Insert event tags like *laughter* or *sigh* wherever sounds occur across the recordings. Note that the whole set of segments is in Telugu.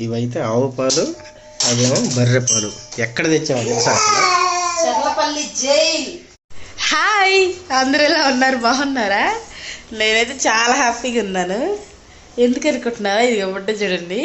ఇవైతే ఆవు పాలు అదేమో బర్రె పాలు. ఎక్కడ తెలుసా జైల్. హాయ్ అందరూ ఎలా ఉన్నారు? బాగున్నారా? నేనైతే చాలా హ్యాపీగా ఉన్నాను. ఎందుకు అనుకుంటున్నారా ఇది ఇవ్వడం చూడండి.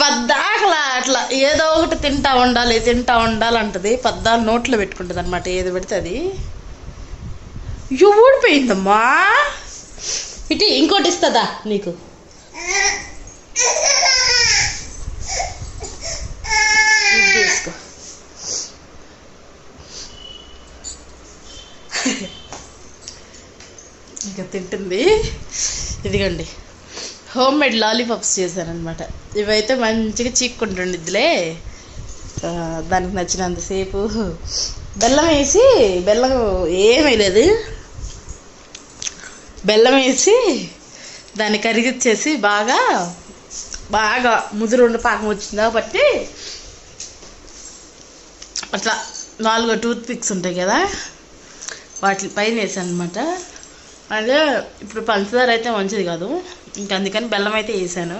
పద్దాకలా అట్లా ఏదో ఒకటి తింటా ఉండాలి తింటా ఉండాలంటది పద్దా నోట్లో పెట్టుకుంటుంది అనమాట ఏది పెడితే అది. ఊడిపోయిందమ్మా. ఇటు ఇంకోటి ఇస్తుందా నీకు? తింటుంది. ఇదిగోండి. హోమ్ మేడ్ లాలీపాప్స్ చేశానమాట ఇవైతే మంచిగా చీక్కుంటుండిద్దిలే. ఆ, దానికి నచ్చినంతసేపు బెల్లం వేసి బెల్లం ఏమీ లేదు. బెల్లం వేసి దాన్ని కరిగిచ్చేసి బాగా బాగా ముదురుండి పాకం వచ్చింది కాబట్టి అట్లా నాలుగో టూత్ పిక్స్ ఉంటాయి కదా వాటి పైన వేసాను అనమాట అదే ఇప్పుడు పంచదార అయితే మంచిది కాదు. ఇంకా అందుకని బెల్లం అయితే వేసాను.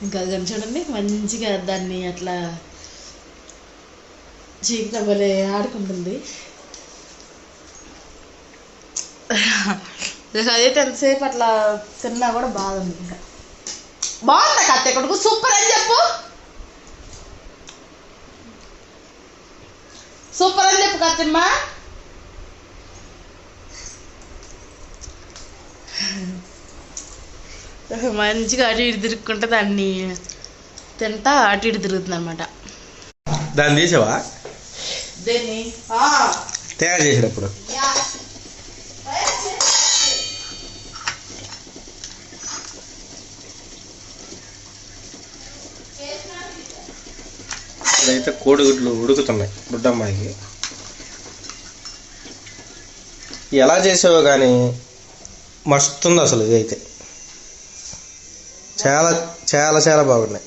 ఇంకా అది కానీ చూడండి మంచిగా దాన్ని అట్లా చీకట భలే ఆడుకుంటుంది. అదైతే ఎంతసేపు అట్లా తిన్నా కూడా బాగుంది ఇంకా. బాగుందా కత్త కొడుకు సూపర్ అని చెప్పు. సూపర్ అని చెప్పు కత్తమ్మా మంచిగా అటు ఇటు తిరుక్కుంటే దాన్ని తింటా అటు ఇటు తిరుగుతుంది అనమాట దాన్ని తీసావా దేన్ని? తయారు చేసేటప్పుడు. ఇదైతే కోడిగుడ్లు ఉడుకుతున్నాయి బుడ్డమ్మాయికి. ఎలా చేసావో కానీ మస్తుంది అసలు ఇదైతే. చాలా చాలా చాలా బాగున్నాయి.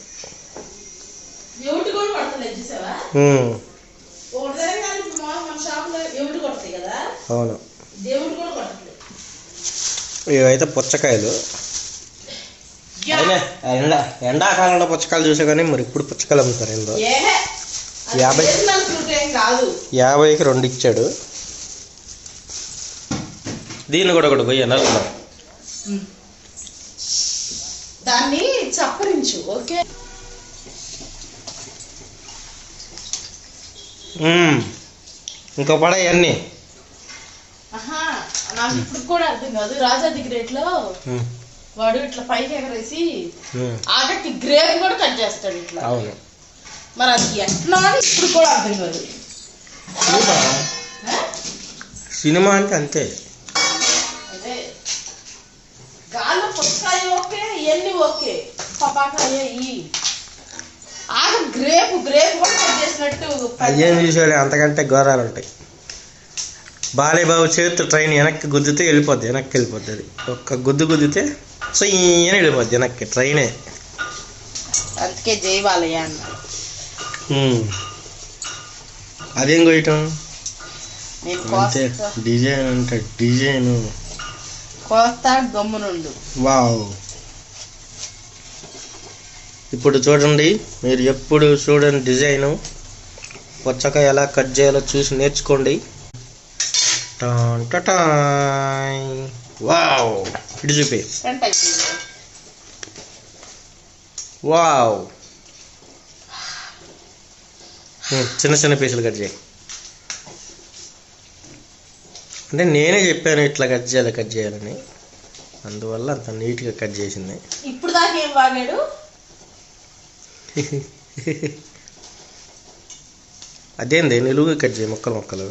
అవును. ఇవైతే పుచ్చకాయలు. ఎండ ఎండాకాలంలో పుచ్చకాయలు చూసా కానీ మరి ఇప్పుడు పుచ్చకాయలు అమ్ముతారు ఏందో. యాభై. యాభైకి రెండు ఇచ్చాడు. దీన్ని కూడా ఒకటి పోయి ఎనర్లో దాన్ని చప్పరించు ఓకే? ఇంకో పడ ఇవన్నీ ఆహా నాకు ఇప్పుడు కూడా అర్థం కాదు. రాజాది గ్రేట్లో వాడు ఇట్లా పైకి ఎగరేసి ఆఖరికి గ్రేప్ కూడా కట్ చేస్తాడు ఇట్లా. అవును. మరి అది ఎట్లా అని ఇప్పుడు కూడా అర్థం కాదు? సినిమా అంటే అంతే. అదే. గాల్లో పుచ్చకాయ ఓకే ఇవన్నీ ఓకే పపాకాయ ఇవి ఆగ గ్రేప్ గ్రేప్ కూడా కట్ చేసినట్టు అయ్యేం చూసాడు అంతకంటే ఘోరాలు ఉంటాయి బాలేబాబు చేతితో ట్రైన్ వెనక్కి గుద్దితే వెళ్ళిపోద్ది వెనక్కి వెళ్ళిపోద్ది అది. ఒక్క గుద్దు గుద్దితే సో ఈయన వెళ్ళిపోద్ది వెనక్కి ట్రైనే. అందుకే జై బాలయ్య అన్న. ఉమ్. అదేం కొయ్యటం? అంతే డిజైన్ అంటే డిజైన్. కోస్తా గమ్మునుండు వావ్. ఇప్పుడు చూడండి మీరు ఎప్పుడు చూడని డిజైను. పుచ్చకాయ ఎలా కట్ చేయాలో చూసి నేర్చుకోండి. వావ్. ఇటు చూపి. వావ్. చిన్న చిన్న పీసులు కట్ చేయి. అంటే నేనే చెప్పాను ఇట్లా కట్ చేయాలి కట్ చేయాలని. అందువల్ల అంత నీట్గా కట్ చేసింది. ఇప్పుడు దాకా ఏం వాగాడు అదేంది? నిలువుగా కట్ చేయి మొక్కలు మొక్కలు.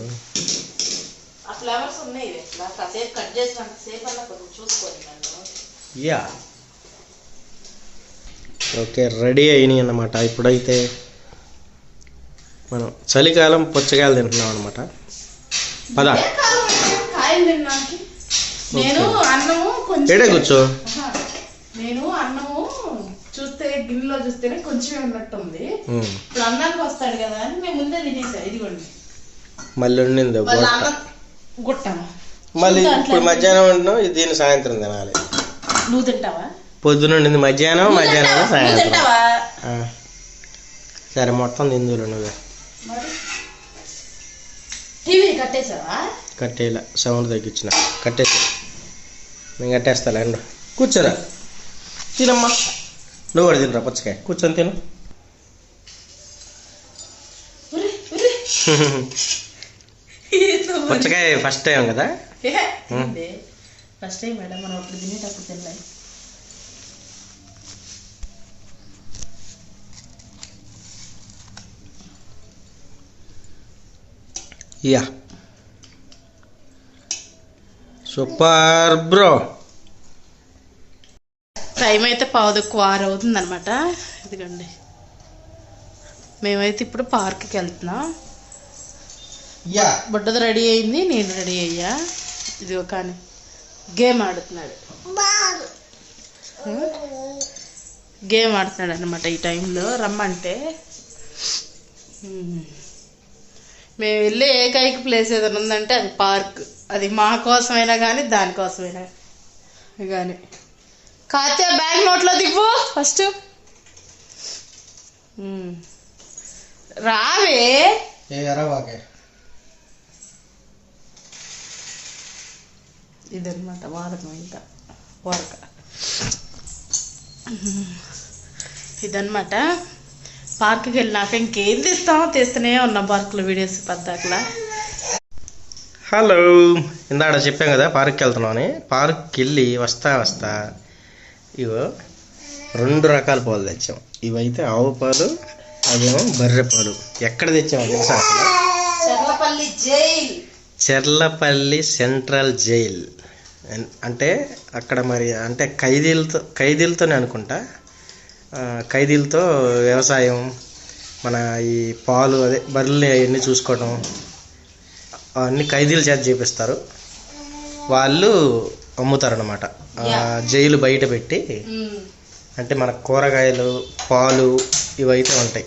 ఆ ఫ్లవర్స్ ఉన్నాయి ఇట్లా కాసేపు కట్ చేసినంత సేపు అన్నా కొంచెం చూసుకోండి నన్ను. యా. ఓకే రెడీ అయినాయి అన్నమాట. ఇప్పుడైతే మనం చలికాలం పుచ్చకాయలు తింటున్నాం అనమాట పద. కాయలు తిన్నాకి నేను అన్నము కొంచెం కూర్చో. నేను అన్నము చూస్తే గిన్నెలో చూస్తేనే కొంచెం ఉన్నట్టుంది. ఇప్పుడు అన్నానికి వస్తాడు కదా అని మేము ముందే తినేసా ఇదిగోండి. మళ్ళీ ఉండింది మళ్ళీ ఇప్పుడు. మధ్యాహ్నం వండినాం ఇది దీన్ని సాయంత్రం తినాలి. నువ్వు తింటావా? పొద్దునుండింది మధ్యాహ్నం మధ్యాహ్నం నువ్వు సాయంత్రం. సరే మొత్తం తిందులు నువ్వే. టీవీ కట్టేసావా? కట్టేలా సౌండ్ తగ్గించిన. కట్టేసి. నేను కట్టేస్తా లేండి కూర్చోరా. తినమ్మా. నువ్వు కూడా తినరా పచ్చకాయ? కూర్చొని తిను. పచ్చకాయ ఫస్ట్ టైం కదా. ఫస్ట్ టైం మేడం మనం అప్పుడు తినేటప్పుడు తినలే. యా. Super bro. టైం అయితే పావుదక్కువ ఆరు అవుతుంది అనమాట ఇదిగోండి. మేమైతే ఇప్పుడు పార్క్కి వెళ్తున్నాం. యా. బుడ్డది రెడీ అయింది నేను రెడీ అయ్యా. ఇది ఒక గేమ్ ఆడుతున్నాడు. గేమ్ ఆడుతున్నాడు అనమాట ఈ టైంలో రమ్మంటే. మేము వెళ్ళే ఏకైక ప్లేస్ ఏదైనా ఉందంటే అది పార్క్ అది మా కోసమైనా కానీ దానికోసమైనా కానీ కాత్య బ్యాగ్ నోట్లో దివ్వు ఫస్ట్. రావే. ఇదన్నమాట వారకం ఇంత వారక ఇదన్నమాట. పార్క్కి వెళ్ళినాక ఇంకేం తీస్తామో తీస్తూనే ఉన్నాం పార్కులో వీడియోస్ పద్దాకలా. హలో. ఇందాక చెప్పాం కదా పార్క్కి వెళ్తున్నామని పార్క్కి వెళ్ళి వస్తా వస్తా. ఇగో రెండు రకాల పాలు తెచ్చాం. ఇవైతే ఆవు పాలు అవేమో బర్రె పాలు. ఎక్కడ తెచ్చామో తెలుసా Cherlapalli jail. Cherlapalli central jail. అంటే అక్కడ మరి అంటే ఖైదీలతో ఖైదీలతోనే అనుకుంటా. ఖైదీలతో వ్యవసాయం మన ఈ పాలు అదే బర్రెల్ని అవన్నీ చూసుకోవడం అన్ని ఖైదీల చేత చేపిస్తారు. వాళ్ళు అమ్ముతారనమాట జైలు బయట పెట్టి అంటే మన కూరగాయలు పాలు ఇవైతే ఉంటాయి.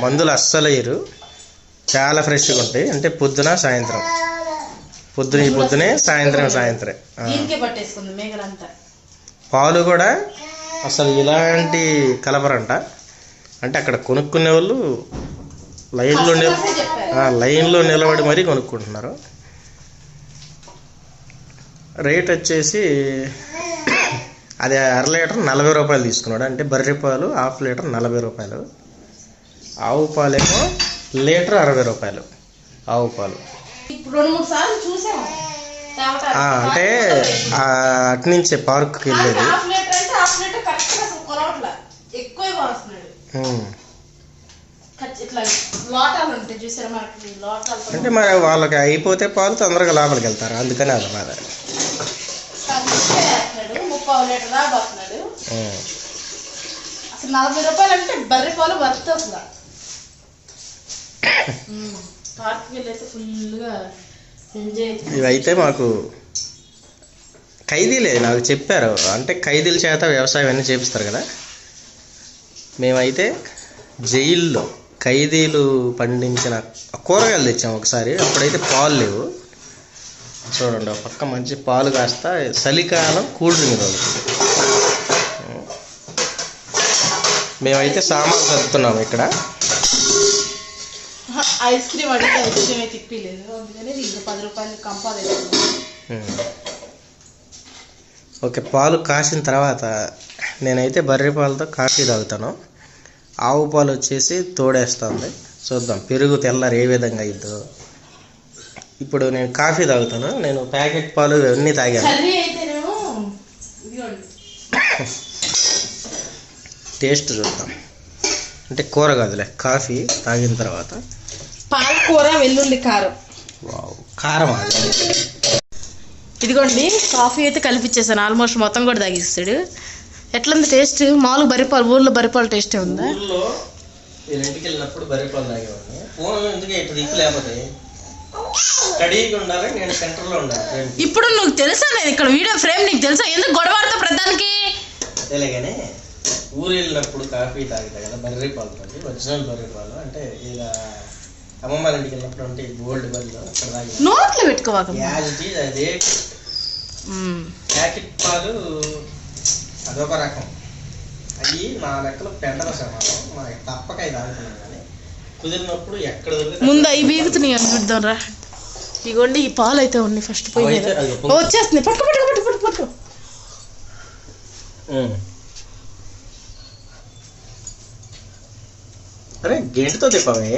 మందులు అస్సలు వేయరు చాలా ఫ్రెష్గా ఉంటాయి. అంటే పొద్దున సాయంత్రం. పొద్దున ఈ పొద్దునే సాయంత్రం సాయంత్రం ఆ. దీనికే పట్టేసుకుంది మేకలంతా పాలు కూడా అసలు ఇలాంటి కలపరంట అంటే అక్కడ కొనుక్కునే వాళ్ళు లైన్లో లైన్లో నిలబడి మరీ కొనుక్కుంటున్నారు. రేట్ వచ్చేసి అది అర లీటర్ నలభై రూపాయలు తీసుకున్నాడు. అంటే బర్రె పాలు హాఫ్ లీటర్ నలభై రూపాయలు. ఆవు పాలేమో లీటర్ అరవై రూపాయలు. ఆవు పాలు. ఇప్పుడు రెండు మూడు సార్లు చూసాము అంటే అటునుంచే పార్క్కి వెళ్ళేది. అంటే మరి వాళ్ళకి అయిపోతే పాలు తొందరగా లోపలికి వెళ్తారు? అందుకని అది బాధ. అసలు నలభై రూపాయలు అంటే బర్రె పాలు వర్త్ అసలు. *laughs* పార్క్కి వెళ్ళైతే ఫుల్గా ఇవైతే మాకు ఖైదీలే నాకు చెప్పారు. అంటే ఖైదీల చేత వ్యవసాయం అన్నీ చేపిస్తారు కదా. మేమైతే జైల్లో ఖైదీలు పండించిన కూరగాయలు తెచ్చాము ఒకసారి. అప్పుడైతే పాలు లేవు. చూడండి ఒక పక్క మంచి పాలు కాస్త చలికాలం కూల్ డ్రింక్ దొరుకుతుంది మేమైతే సామాన్ సర్దుతున్నాము ఇక్కడ. ఐస్ క్రీమ్ అడిగితే ఐస్ క్రీమ్ అయితే తిప్పిలేదు అందుకని ఇంకా పది రూపాయలు కంపా తెచ్చుకున్నాను ఉమ్. ఓకే పాలు కాసిన తర్వాత నేనైతే బర్రె పాలతో కాఫీ తాగుతాను. ఆవు పాలు వచ్చేసి తోడేస్తుంది. చూద్దాం పెరుగు తెల్లారి ఏ విధంగా అయిందో ఇప్పుడు నేను కాఫీ తాగుతాను. నేను ప్యాకెట్ పాలు ఇవన్నీ తాగాను. టేస్ట్ చూద్దాం. అంటే కూర కాదులే కాఫీ తాగిన తర్వాత. పాలకూర వెల్లుల్లి కారం. వావ్ కారం ఇదిగోండి కాఫీ అయితే కలిపిచ్చేసాను. ఆల్మోస్ట్ మొత్తం కూడా తాగిస్తాడు ఎట్లుంది టేస్ట్ మామూలు బరిపాలు ఊర్లో బరిపాలు టేస్టే ఉందా? ఊర్లో నేను ఇంటికి వెళ్ళినప్పుడు బర్రె పాలు తాగేవాడిని. ఫోన్ ఎందుకు ఇటు దిక్కు లేకపోతే? స్టడీగా ఉండాలి నేను సెంటర్లో ఉండాలి ఇప్పుడు నువ్వు తెలుసా నేను ఇక్కడ వీడియో ఫ్రేమ్ నీకు తెలుసా? ఎందుకు గొడవడతా ప్రధానికి? తెలియగానే ఊరు వెళ్ళినప్పుడు కాఫీ తాగుతా కదా బర్రె పాలు తాగి ఒరిజినల్ బర్రె పాలు అంటే ఇలా అమ్మమ్మ వాళ్ళ ఇంటికి వెళ్ళినప్పుడు అంటే గోల్డ్ బర్రెలు అక్కడ తాగి నోట్లో పెట్టుకోవాక యాజ్ ఇట్ ఈజ్ అదే. మ్మ్. ప్యాకెట్ పాలు అదొక రకం. నా లెక్కలో పెండల సమానం మనకి తప్పక అవి తాగుతున్నాం కానీ కుదిరినప్పుడు ఎక్కడ దొరికితే ముందు అవి బీగుతున్నాయి అనుకుందాం రా. ఇగోండి ఈ పాలు అయితే ఉన్నాయి ఫస్ట్ పోయి వచ్చేస్తుంది పట్టుకో పట్టుకో పట్టుకో పట్టుకో ఉమ్. అరే గేటుతో తిప్పవే.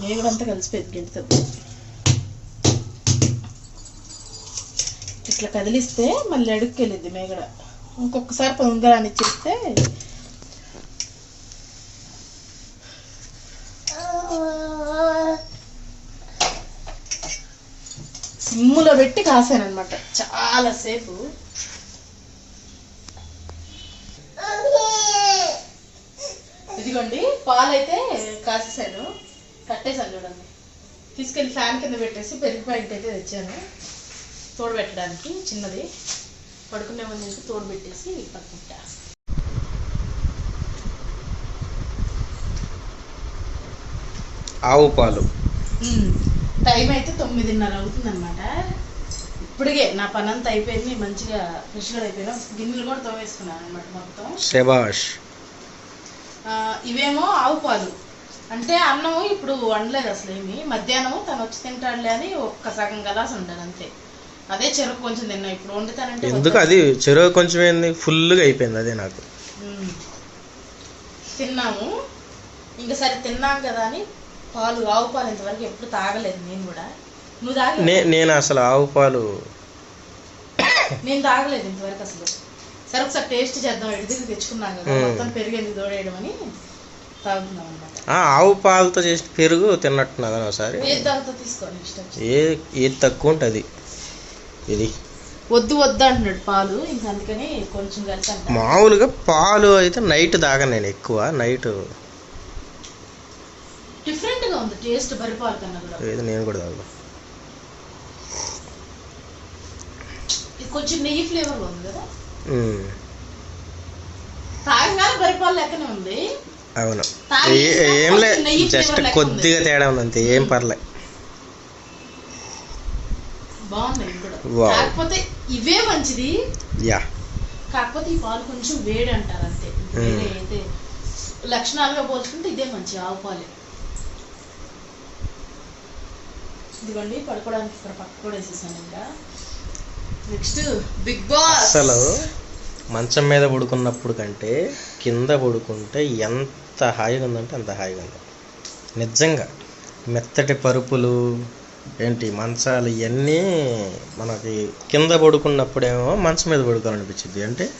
ఆహా, కలిసి కూడా కలిసిపోయింది ఇట్లా కదిలిస్తే మళ్ళీ అడుగుకి వెళ్ళింది మేగడ. ఇంకొకసారి పొంగరాన్ని ఇచ్చిస్తే సిమ్ములో పెట్టి కాసాను అనమాట చాలా సేపు ఇదిగోండి పాలు అయితే కాసేసాను కట్టేసాను చూడండి. తీసుకెళ్ళి ఫ్యాన్ కింద పెట్టేసి పెరుగు ప్యాకెట్ అయితే తెచ్చాను. తోడు పెట్టడానికి చిన్నది. పడుకునే ముందు తోడు పెట్టేసి పట్టుకుంటా. ఆవు పాలు. టైం అయితే తొమ్మిదిన్నర అవుతుంది అనమాట ఇప్పటికే నా పని అంతా అయిపోయింది మంచిగా ఫ్రెష్గా అయిపోయినా. గిన్నెలు కూడా తోమేసుకున్నాను అనమాట మొత్తం శబాష్ ఇవేమో ఆవు పాలు. అంటే అన్నము ఇప్పుడు వండలేదు అసలు ఏమి మధ్యాహ్నం తను వచ్చి తింటాడులే అని ఒక్క సగం గలాస్ ఉంటాను అంతే. అదే చెరుకు కొంచెం తిన్నా. ఇప్పుడు వండుతానంటే ఎందుకు అది చెరువు కొంచెం ఏంది? ఫుల్గా అయిపోయింది అదే నాకు. తిన్నాము. ఇంకా సరే తిన్నాం కదా అని పాలు ఆవు పాలు ఇంతవరకు ఎప్పుడు తాగలేదు నేను కూడా. నువ్వు తాగలేదు? నేను అసలు ఆవు పాలు నేను తాగలేదు ఇంతవరకు అసలు. సరే ఒకసారి టేస్ట్ చేద్దాం. ఎడిది తెచ్చుకున్నాం కదా. మొత్తం పెరుగు ఎందుకు తోడేయడం అని. ఆవు పాలతో చేసిన పెరుగు తిన్నట్టున్నదని ఒకసారి. ఏ ఏది తక్కువ ఉంటుంది. ఇది. వద్దు వద్దు అంటున్నాడు పాలు. ఇంకా అందుకని కొంచెం కలిసి మామూలుగా పాలు అయితే నైట్ తాగను నేను ఎక్కువ నైట్. డిఫరెంట్గా ఉంది టేస్ట్ బరి పాలు కన్నా కూడా. ఏది నేను కూడా తాగు కొంచెం నెయ్యి ఫ్లేవర్ ఉంది కదా. తాగగానే బరి పాలు లెక్కనే ఉంది. అవును. ఏ- నెయ్యి జస్ట్ కొద్దిగా తేడా ఉంది అంతే ఏం పర్లే. కూడా. కాకపోతే ఇవే మంచిది. యా. కాకపోతే ఈ పాలు కొంచెం వేడి అంటారు అంతే. వేరే అయితే లక్షణాలుగా పోల్చుకుంటే ఇదే మంచి ఆవు పాలే. ఇదిగోండి పడుకోవడానికి ఇక్కడ పక్క కూడా వేసేసాను ఇంకా. Next Bigg Boss. అసలు మంచం మీద పడుకున్నప్పుడు కంటే కింద పడుకుంటే ఎంత హాయిగా ఉందంటే అంత హాయిగా ఉంది. నిజంగా మెత్తటి పరుపులు ఏంటి మంచాలు ఇవన్నీ మనకి కింద పడుకున్నప్పుడేమో మంచం మీద పడుకోవాలనిపించింది అంటే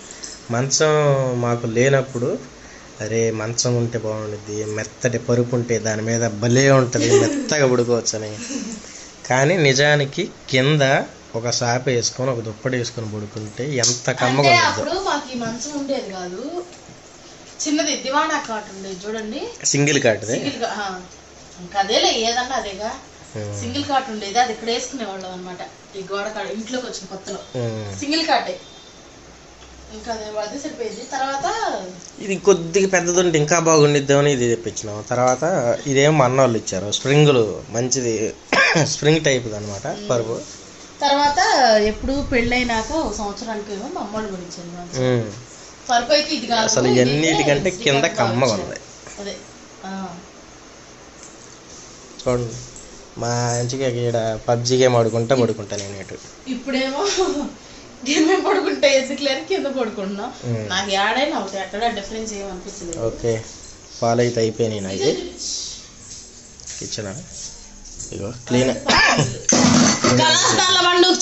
మంచం మాకు లేనప్పుడు అరే మంచం ఉంటే బాగుంటుంది మెత్తటి పరుపు ఉంటే దాని మీద భలే ఉంటుంది మెత్తగా పడుకోవచ్చని. కానీ నిజానికి కింద ఒక సాప వేసుకొని ఒక దుప్పటి వేసుకొని పడుకుంటే ఎంత కమ్మగా ఉండేది కాదు. చిన్నది దివాణా కాట్ ఉండేది చూడండి. సింగిల్ కాటుదే సింగిల్ ఇంకా అదేలే ఏదన్నా అదేగా. సింగిల్ కాట్ ఉండేది అది ఇక్కడ వేసుకునేవాళ్ళం అనమాట ఈ గోడ కాడ ఇంట్లోకి వచ్చిన కొత్తలో. సింగిల్ కాటే ఇంకా అదే సరిపోయింది. తర్వాత ఇది కొద్దిగా పెద్దది ఉంటే ఇంకా బాగుండిద్దామని ఇది తెప్పించినాం. తర్వాత ఇదేమో మా అన్న వాళ్ళు ఇచ్చారు. స్ప్రింగులు మంచిది స్ప్రింగ్ టైప్ అనమాట పరుపు తర్వాత ఎప్పుడు పెళ్ళైనాక ఒక సంవత్సరానికి ఏమో మా అమ్మోళ్ళు గురించింది మంచం. ఉమ్. పరుపు అయితే ఇది కాదు. అసలు ఎన్నిటికంటే కింద కమ్మగా. ఉంది. అదే. చూడండి. మంచిగా ఇక్కడ పబ్జి గేమ్ ఆడుకుంటా పడుకుంటా నేను ఇటు. ఇప్పుడేమో మేము పడుకుంటే ఎందుకు లేని కింద పడుకుంటున్నాం. నాకు ఏడైనా అవుతాయి అక్కడ డిఫరెన్స్ ఏం అనిపిస్తుంది ఓకే. పాలు అయితే అయిపోయినాయి నాయి కిచెన్? ఇగో క్లీన్.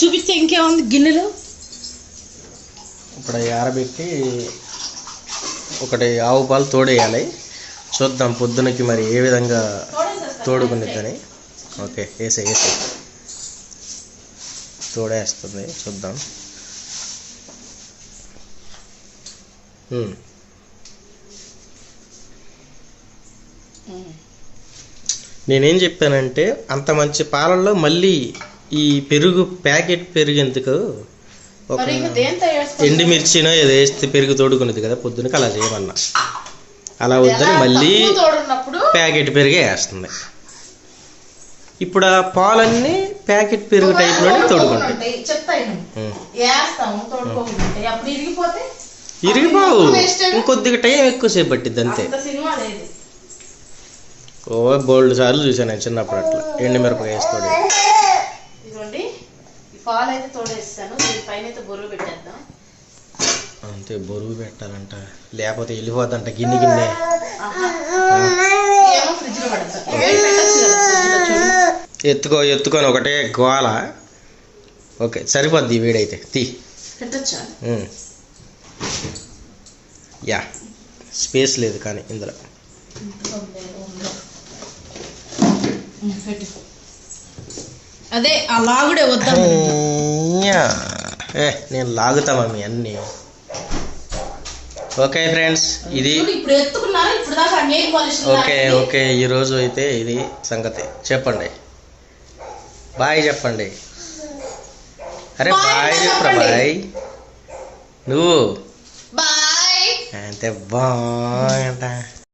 చూపిస్తే ఇంకేముంది? గిన్నెలు? ఇప్పుడు ఆరబెట్టి ఒకటి ఆవు పాలు తోడేయాలి. చూద్దాం పొద్దునకి మరి ఏ విధంగా తోడుకునిద్దని ఓకే వేసే వేసే. తోడేస్తుంది చూద్దాం. నేనేం చెప్పానంటే అంత మంచి పాలల్లో మళ్ళీ ఈ పెరుగు ప్యాకెట్ పెరుగు ఎందుకు ఒక ఎండుమిర్చినో ఏదో వేస్తే పెరుగు తోడుకునేది కదా పొద్దునకి అలా చేయమన్నా. అలా వద్దని మళ్ళీ ప్యాకెట్ పెరిగే వేస్తుంది. ఇప్పుడు ఆ పాలన్నీ ప్యాకెట్ పెరుగు టైప్లోనే తోడుకుంటాయి. ఇరిగిపోవు. ఇంకొద్దిగా టైం ఎక్కువసేపు పట్టిద్ది అంతే. ఓ బోల్డ్ సార్లు చూసాను నేను చిన్నప్పుడు అట్లా. ఎండుమిరపకాయ వేస్తాడు. ఇదిగోండి ఈ పాలు అయితే తోడేస్తాను దీనిపైన అయితే బొరుగు పెట్టేద్దాం. అంతే బరువు పెట్టాలంట. లేకపోతే వెళ్ళిపోద్దంట గిన్నె గిన్నె. ఫ్రిడ్జ్లో పెడతా ఎత్తుకో ఎత్తుకొని ఒకటే గోల. ఓకే సరిపోద్ది వీడైతే. తీ. యా స్పేస్ లేదు కానీ ఇందులో. పెట్టు. అదే ఆ లాగుడే వద్దా. ఏ నేను లాగుతా మమ్మీ అన్నీ? ఓకే ఫ్రెండ్స్ ఇది ఓకే ఓకే ఈరోజు అయితే ఇది సంగతి. చెప్పండి. బాయ్ చెప్పండి. అరే బాయ్ చెప్పురా. బాయ్? నువ్వు? అంతే బాయ్ అంట.